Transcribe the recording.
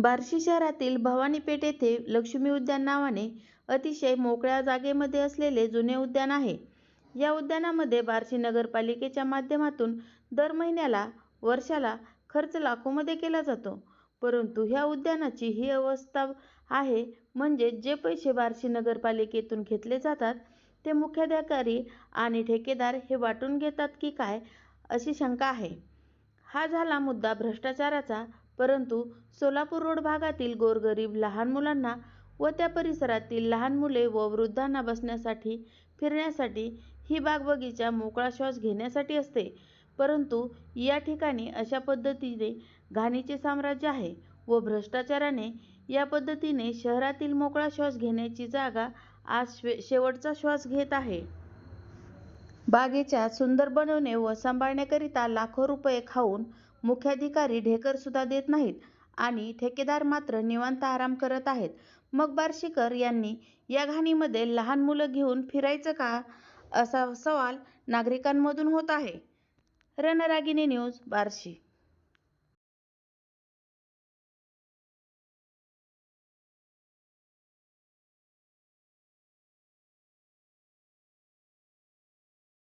बार्शी शहरातील भवानी पेठ येथे लक्ष्मी उद्यान नावाने अतिशय मोकळ्या जागेमध्ये असलेले जुने उद्यान आहे. या उद्यानामध्ये बार्शी नगरपालिकेच्या माध्यमातून दर महिन्याला, वर्षाला खर्च लाखोमध्ये केला जातो. परंतु ह्या उद्यानाची ही अवस्था आहे म्हणजे जे पैसे बार्शी नगरपालिकेतून घेतले जातात ते मुख्याधिकारी आणि ठेकेदार हे वाटून घेतात की काय अशी शंका आहे. हा झाला मुद्दा भ्रष्टाचाराचा परंतु सोलापूर रोड भागातील गोरगरीब लहान मुलांना व त्या परिसरातील लहान मुले व वृद्धांना बसण्यासाठी, फिरण्यासाठी ही बाग-बगीचा मोकळा श्वास घेण्यासाठी असते. परंतु या ठिकाणी अशा पद्धतीने घाणीचे साम्राज्य आहे व भ्रष्टाचाराने या पद्धतीने शहरातील मोकळा श्वास घेण्याची जागा आज शेवटचा श्वास घेत आहे. बागेच्या सुंदर बनवणे व सांभाळण्याकरिता लाखो रुपये खाऊन मुख्याधिकारी ढेकर सुद्धा देत नाहीत आणि ठेकेदार मात्र निवांत आराम करत आहेत. मग बार्शीकर यांनी या घाणीमध्ये लहान मुलं घेऊन फिरायचं का असा सवाल नागरिकांमधून होत आहे. रणरागिणी न्यूज, बार्शी.